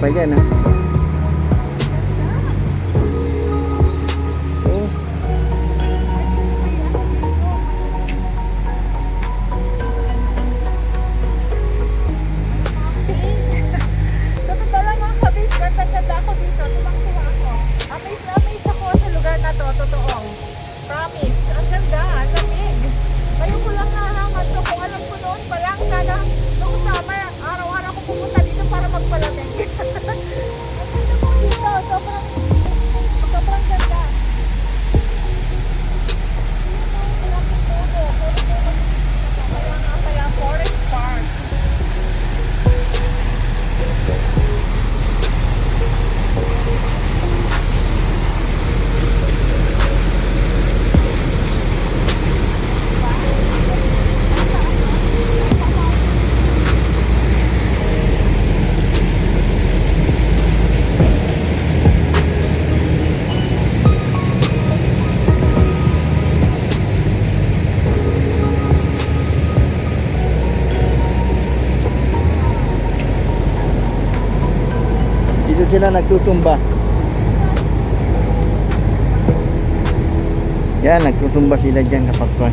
pa dyan, ha? Nagsusumba. Yan, nagsusumba sila dyan kapag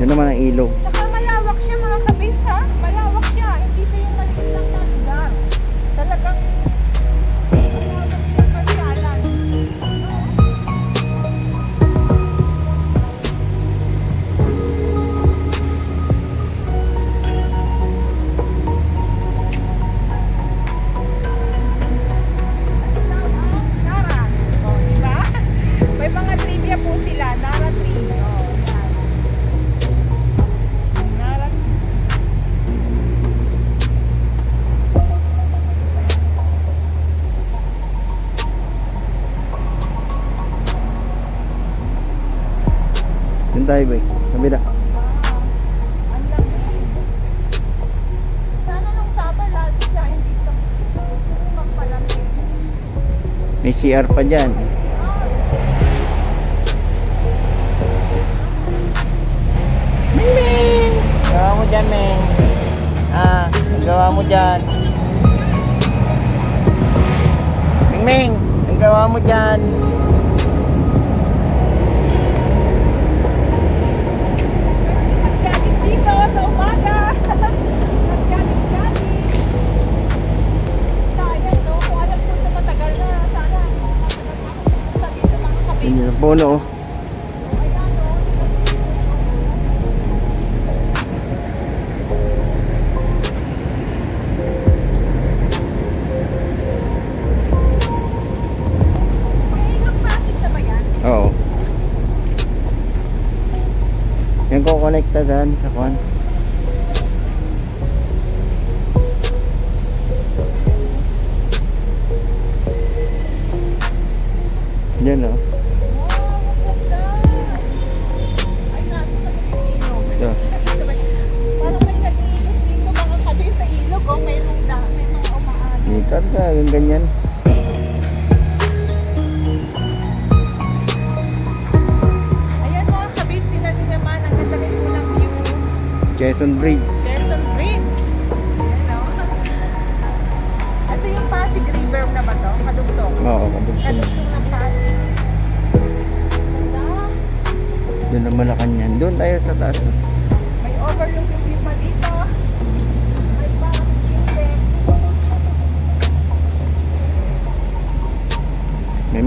Yan naman ang ilog. Tsaka malawak siya mga kabis. Malawak siya. Hindi siya yung maliit lang na lugar. Talagang tayo boy. Kabila. May CR pa dyan. Ming Ming! Gawa mo dyan, Ming. Ah, gawa mo dyan. Ming Ming, gawa mo dyan. bono oh. Oo. Yung kukonekta dyan sa kwan. Yan o. Oh. Talaga, ganyan. Ayan mga kabibs, tingnan nyo naman. Ang ganda rin po ng view. Quezon Bridge. Quezon Bridge. Ayan o. Ito yung Pasig River na ba to? Kadugtong. Oo, kabugtong. Kadugtong ng Pasig. Ganda. Doon ang Malacanang. Doon tayo sa taas. May overlook yung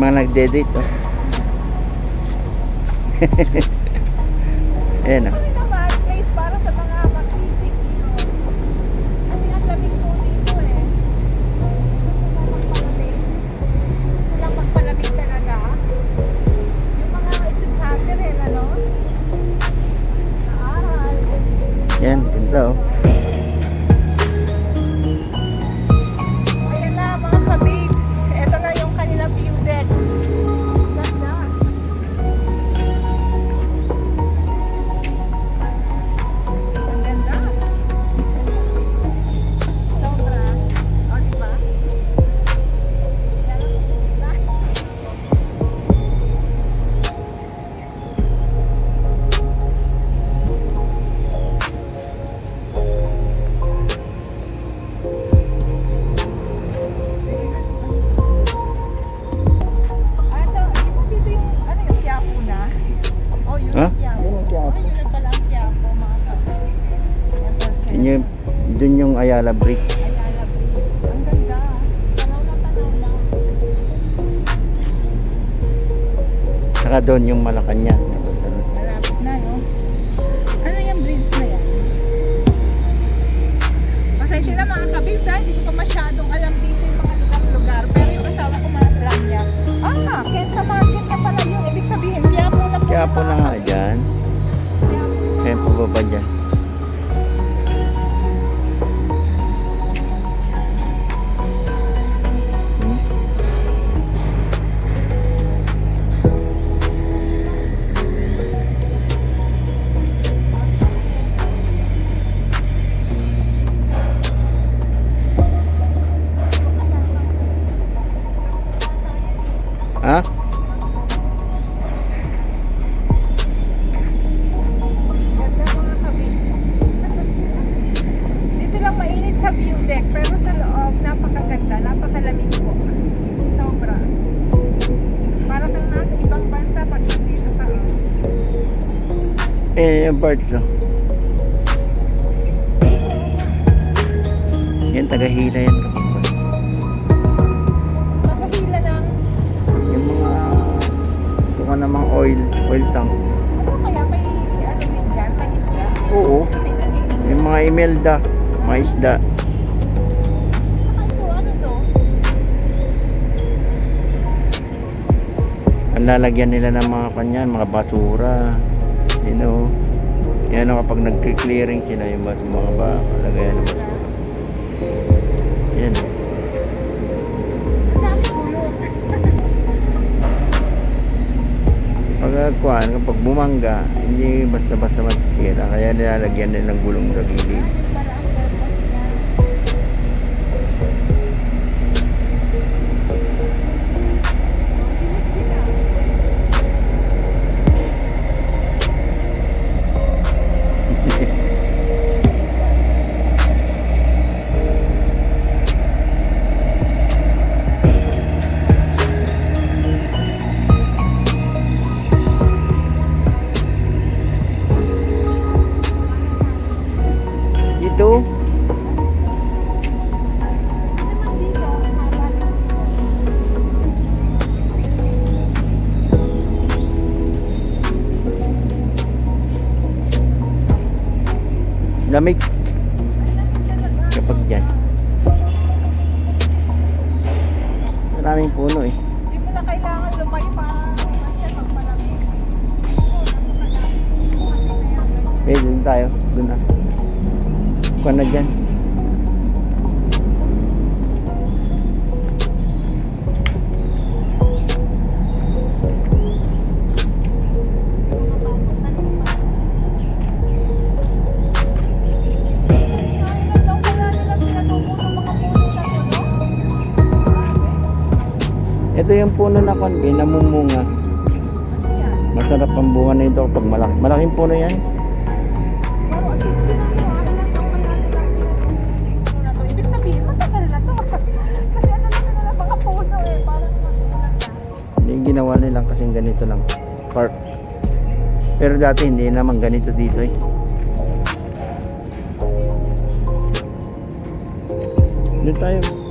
mga nagde-date, oh. Ayan, oh. Doon yung Malacanang. Parts, oh. Yan, tagahila yan. kapag ba. Nakahila ng, Yung mga, ano namang oil, oil tank. ano kaya, may ano din dyan, may isda. Oo. Yung mga imelda, mga isda. ano? Ang lalagyan nila ng mga kanyan, mga basura. You know. Yan o kapag nag-clearing sila yung bas, mga ba, lagayan ng basura. Yan. Pag uh, kuhan, kapag bumangga, hindi basta-basta masisira. Kaya nilalagyan nilang gulong sa gilid. yung puno na konbe, namumunga. Masarap ang bunga na ito kapag malaki. Malaking puno yan. Yung ginawa nilang kasing ganito lang. Park. Pero dati hindi naman ganito dito eh. Doon tayo.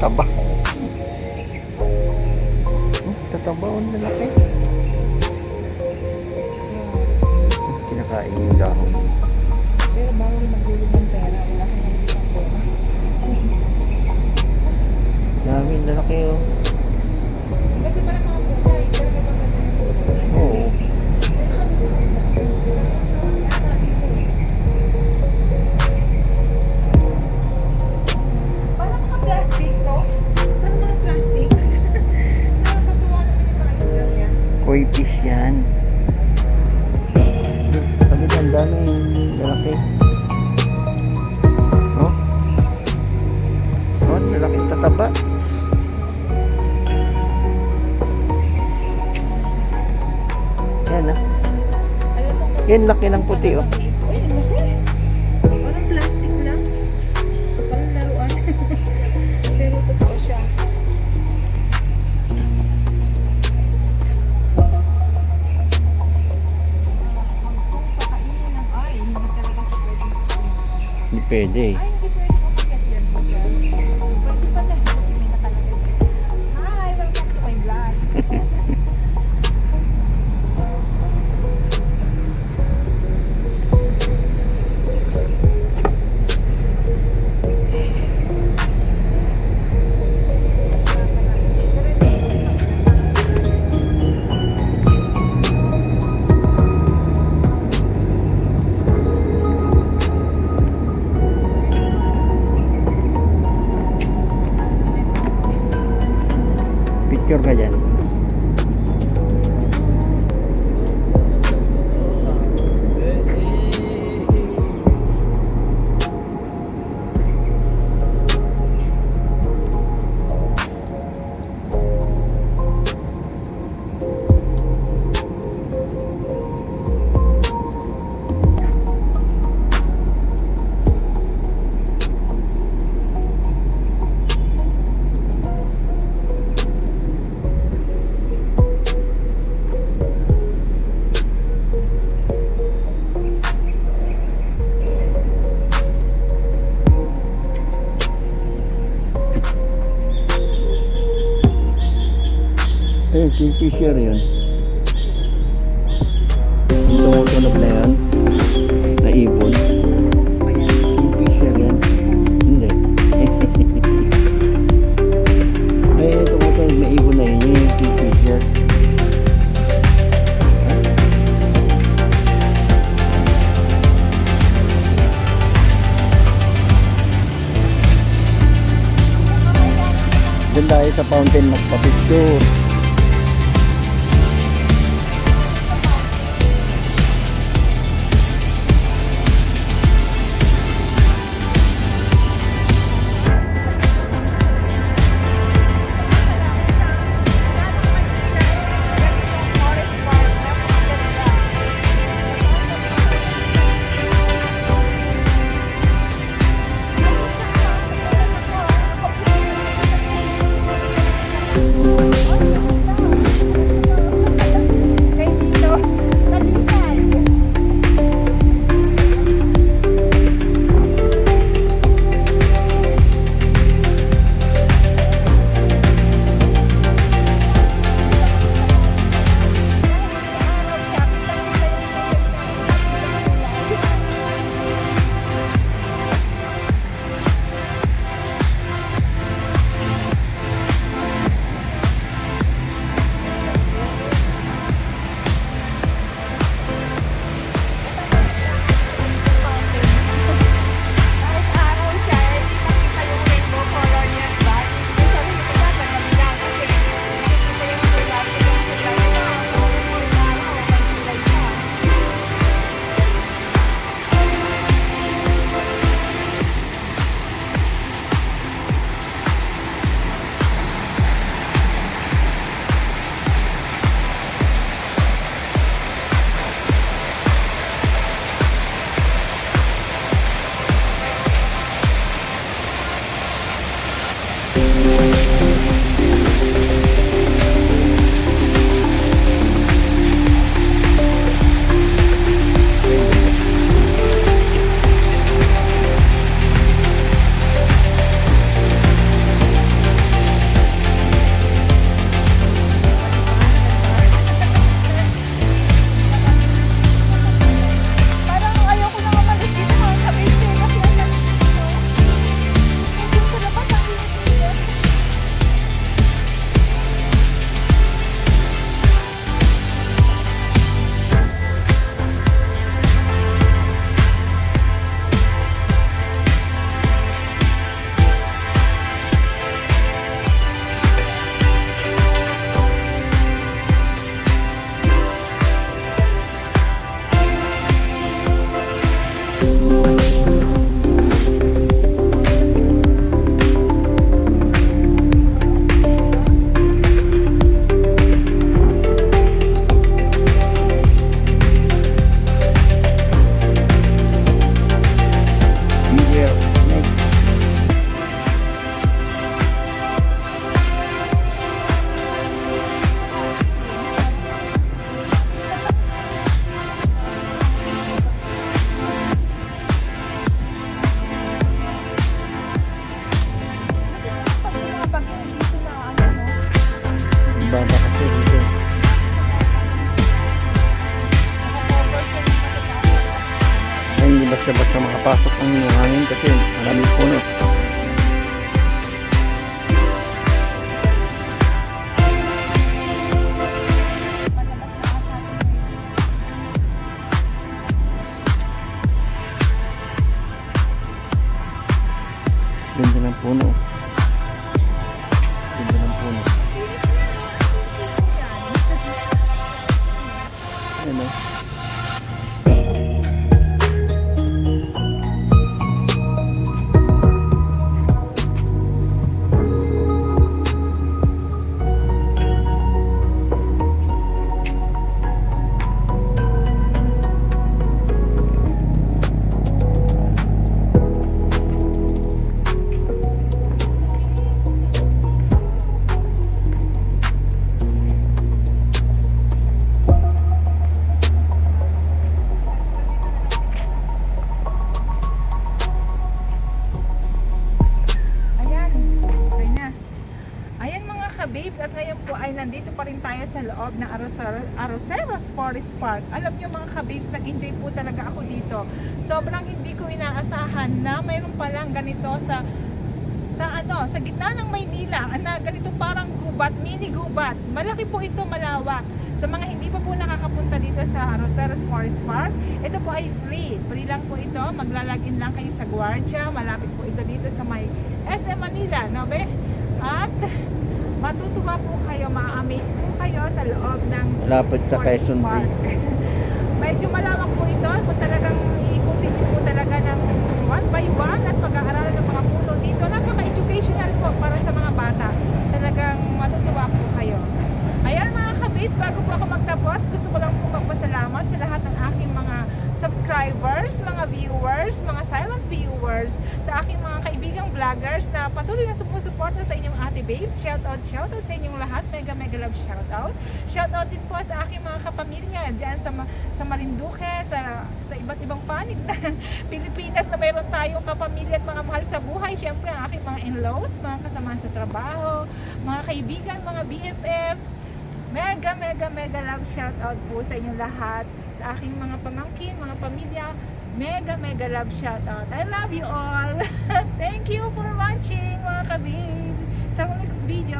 Taba. Oh, hmm, tatabaon na laki. Kinakain yung dahon. Pero bawal magulo ng pera. Wala kang nagbisak ko. Dami, lalaki oh. Yan, laki ng puti, oh. Ay, laki. Parang plastic lang. Parang laruan. Pero totoo siya. Hindi pwede, eh. allá. Eh, kingfisher yan. Yung tumutunog na yan, na ibon. Kingfisher yan. Hindi. eh, tumutunog na ibon na yun, yung kingfisher. Doon tayo sa fountain magpa-picture. Sa ano, sa gitna ng Maynila, na ganito parang gubat, mini gubat. Malaki po ito, malawak. Sa mga hindi pa po nakakapunta dito sa Roseros Forest Park, ito po ay free. Free lang po ito. Maglalagin lang kayo sa Guardia. Malapit po ito dito sa may SM Manila, no be? At Matutuwa po kayo, ma-amaze po kayo sa loob ng Lapit sa Quezon Park. Medyo malawak po ito kung talagang iikutin po talaga ng one by one at pag-aaralan ng mga puno dito. Napaka-educational po para sa mga bata. Talagang matutuwa po kayo. Kabits, bago po ako magtapos, gusto ko lang po magpasalamat sa lahat ng aking mga subscribers, mga viewers, mga silent viewers, sa aking mga kaibigang vloggers na patuloy na sumusuporta sa inyong ate babes. Shout out, shout out sa inyong lahat. Mega mega love shout out. Shout out din po sa aking mga kapamilya diyan sa sa Marinduque, sa sa iba't ibang panig ng Pilipinas na mayroon tayong kapamilya at mga mahal sa buhay. Siyempre ang aking mga in-laws, mga kasamahan sa trabaho, mga kaibigan, mga BFF. Mega, mega, mega love shout out po sa inyo lahat. Sa aking mga pamangkin, mga pamilya. Mega, mega love shout out. I love you all. Thank you for watching mga kabib. Sa next video.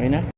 Okay na?